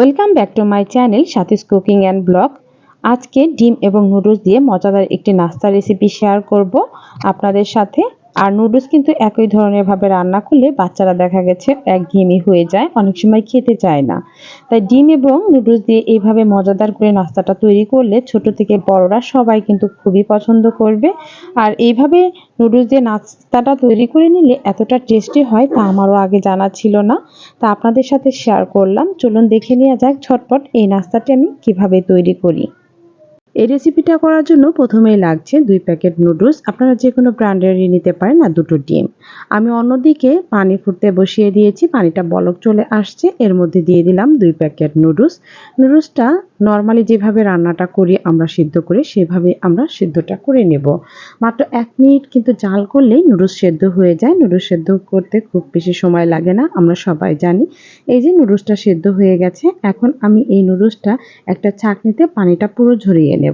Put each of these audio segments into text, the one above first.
Welcome back to my channel Satis cooking and blog. আজকে ডিম এবং নুডলস দিয়ে মজাদার একটি নাস্তা রেসিপি শেয়ার করব আপনাদের সাথে। আর নুডলস কিন্তু একই ধরনের ভাবে রান্না করলে বাচ্চারা দেখা গেছে একঘেয়েমি হয়ে যায়, অনেক সময় খেতে চায় না। তাই ডিম এবং নুডলস দিয়ে এইভাবে মজাদার করে নাস্তাটা তৈরি করলে ছোট থেকে বড়রা সবাই কিন্তু খুবই পছন্দ করবে। আর এইভাবে নুডলস দিয়ে নাস্তাটা তৈরি করে নিলে এতটা টেস্টি হয় তা আমারও আগে জানা ছিল না। তা আপনাদের সাথে শেয়ার করলাম। চলুন দেখে নেওয়া যাক ঝটপট এই নাস্তাটি আমি কীভাবে তৈরি করি। এই রেসিপিটা করার জন্য প্রথমেই লাগছে দুই প্যাকেট নুডলস আপনারা যে কোনো ব্র্যান্ডেরই নিতে পারেন আর দুটো ডিম। আমি অন্যদিকে পানি ফুটতে বসিয়ে দিয়েছি, পানিটা বলক চলে আসছে। এর মধ্যে দিয়ে দিলাম দুই প্যাকেট নুডলস নুডলসটা নর্মালি যেভাবে রান্নাটা করি আমরা সিদ্ধ করি সেভাবে আমরা সিদ্ধটা করে নেব। মাত্র এক মিনিট কিন্তু জাল করলেই নুডলস সেদ্ধ হয়ে যায়। নুডলস সেদ্ধ করতে খুব বেশি সময় লাগে না, আমরা সবাই জানি। এই যে নুডলসটা সেদ্ধ হয়ে গেছে, এখন আমি এই নুডলসটা একটা ছাঁকনিতে পানিটা পুরো ঝরিয়ে নেব।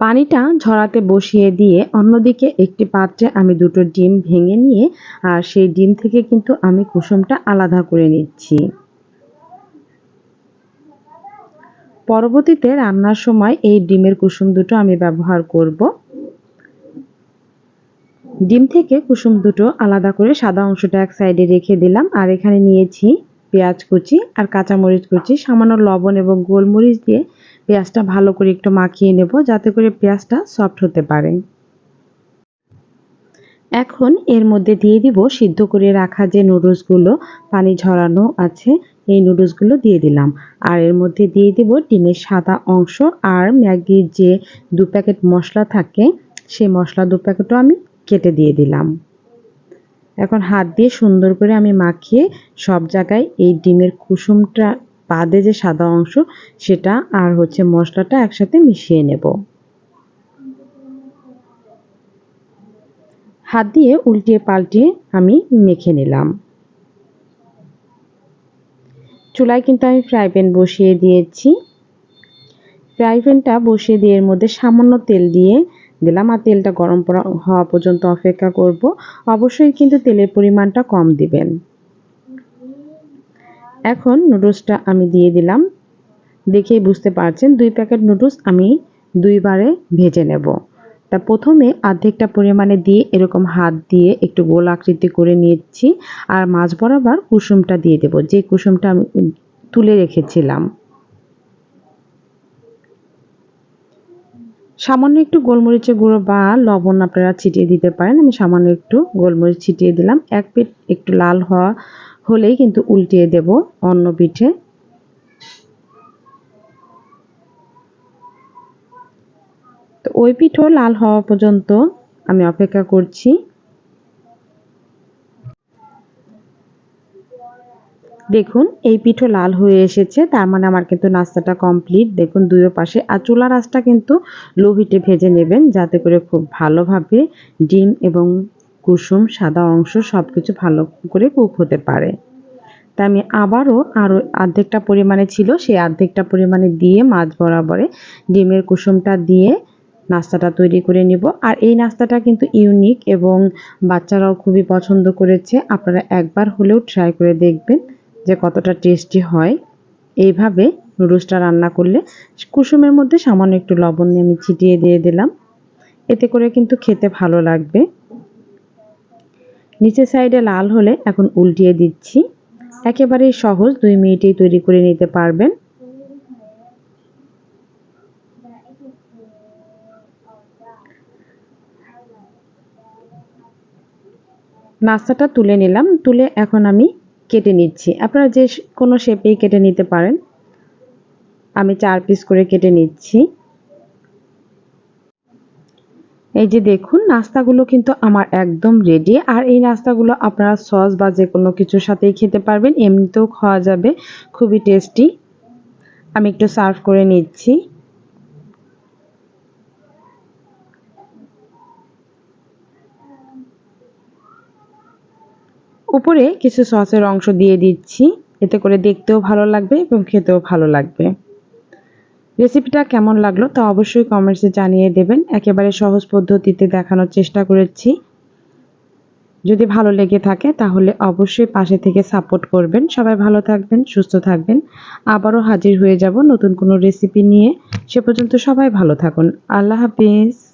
পানিটা ঝরাতে বসিয়ে দিয়ে অন্যদিকে একটি পাত্রে আমি দুটো ডিম ভেঙে নিয়ে, আর সেই ডিম থেকে কিন্তু আমি কুসুমটা আলাদা করে নিচ্ছি। পরবর্তীতে রান্নার সময় এই ডিমের কুসুম দুটো আমি ব্যবহার করব। ডিম থেকে কুসুম দুটো আলাদা করে সাদা অংশটা এক সাইডে রেখে দিলাম, আর এখানে নিয়েছি পেঁয়াজ কুচি আর কাঁচামরিচ কুচি, সামান্য লবণ এবং গোলমরিচ দিয়ে পেঁয়াজটা ভালো করে একটু মাখিয়ে নেব যাতে করে পেঁয়াজটা সফট হতে পারে। এখন এর মধ্যে দিয়ে দিব সিদ্ধ করে রাখা যে নুডলসগুলো পানি ঝরানো আছে, এই নুডলসগুলো দিয়ে দিলাম। আর এর মধ্যে দিয়ে দিব ডিমের সাদা অংশ আর ম্যাগির যে দু প্যাকেট মশলা থাকে, সেই মশলা দু প্যাকেটও আমি কেটে দিয়ে দিলাম। এখন হাত দিয়ে সুন্দর করে আমি মাখিয়ে সব জায়গায় এই ডিমের কুসুমটা বাদে যে সাদা অংশ, সেটা আর হচ্ছে মশলাটা একসাথে মিশিয়ে নেব। হাত দিয়ে উল্টিয়ে পাল্টিয়ে আমি মেখে নিলাম। চুলায় কিন্তু আমি ফ্রাই প্যান বসিয়ে দিয়েছি। ফ্রাই প্যানটা বসিয়ে দিয়ে এর মধ্যে সামান্য তেল দিয়ে দিলাম আর তেলটা গরম হওয়া পর্যন্ত অপেক্ষা করব। অবশ্যই কিন্তু তেলের পরিমাণটা কম দিবেন। এখন নুডলসটা আমি দিয়ে দিলাম। দেখেই বুঝতে পারছেন, দুই প্যাকেট নুডলস আমি দুইবারে ভেজে নেব। তা প্রথমে অর্ধেকটা পরিমাণে দিয়ে এরকম হাত দিয়ে একটু গোল আকৃতি করে নিচ্ছি আর মাছ বরাবর কুসুমটা দিয়ে দেব, যে কুসুমটা আমি তুলে রেখেছিলাম। সামান্য একটু গোলমরিচের গুঁড়ো বা লবণ আপনারা ছিটিয়ে দিতে পারেন, আমি সামান্য একটু গোলমরিচ ছিটিয়ে দিলাম। এক পিঠ একটু লাল হওয়া হলেই কিন্তু উল্টিয়ে দেব অন্য পিঠে। তো ওই পিঠও লাল হওয়া পর্যন্ত আমি অপেক্ষা করছি। দেখুন, এই পিঠও লাল হয়ে এসেছে, তার মানে আমার কিন্তু নাস্তাটা কমপ্লিট। দেখুন দুইও পাশে আর চুলা রাসটা কিন্তু লো হিটে ভেজে নেবেন, যাতে করে খুব ভালোভাবে ডিম এবং কুসুম সাদা অংশ সব কিছু ভালো করে কুক হতে পারে। তা আমি আবারও আরও অর্ধেকটা পরিমাণে ছিল, সেই অর্ধেকটা পরিমাণে দিয়ে মাছ বরাবরে ডিমের কুসুমটা দিয়ে নাস্তাটা তৈরি করে নিব। আর এই নাস্তাটা কিন্তু ইউনিক এবং বাচ্চারাও খুবই পছন্দ করেছে। আপনারা একবার হলেও ট্রাই করে দেখবেন যে কতটা টেস্টি হয়। এইভাবে নুডলসটা রান্না করলে কুসুমের মধ্যে সামান্য একটু লবণ দিয়ে আমি ছিটিয়ে দিয়ে দিলাম। এতে করে কিন্তু খেতে ভালো লাগবে। নিচের সাইডে লাল হলে এখন উল্টিয়ে দিচ্ছি। একেবারেই সহজ, দুই মিনিটেই তৈরি করে নিতে পারবেন। নাস্তাটা তুলে নিলাম। তুলে এখন আমি কেটে নিচ্ছি। আপনারা যে কোনো শেপেই কেটে নিতে পারেন। আমি চার পিস করে কেটে নিচ্ছি। এই যে দেখুন, নাস্তাগুলো কিন্তু আমার একদম রেডি আর এই নাস্তাগুলো আপনারা সস বা যে কোনো কিছুর সাথেই খেতে পারবেন, এমনিতেও খাওয়া যাবে, খুবই টেস্টি আমি একটু সার্ভ করে নিচ্ছি। উপরে কিছু সসের অংশ দিয়ে দিচ্ছি, এতে করে দেখতেও ভালো লাগবে এবং খেতেও ভালো লাগবে। রেসিপিটা কেমন লাগল তা অবশ্যই কমেন্টসে জানিয়ে দেবেন। একেবারে সহজ পদ্ধতিতে দেখানোর চেষ্টা করেছি। যদি ভালো লেগে থাকে তাহলে অবশ্যই পাশে থেকে সাপোর্ট করবেন। সবাই ভালো থাকবেন, সুস্থ থাকবেন। আবারও হাজির হয়ে যাব নতুন কোনো রেসিপি নিয়ে। সে পর্যন্ত সবাই ভালো থাকুন। আল্লাহ হাফিজ।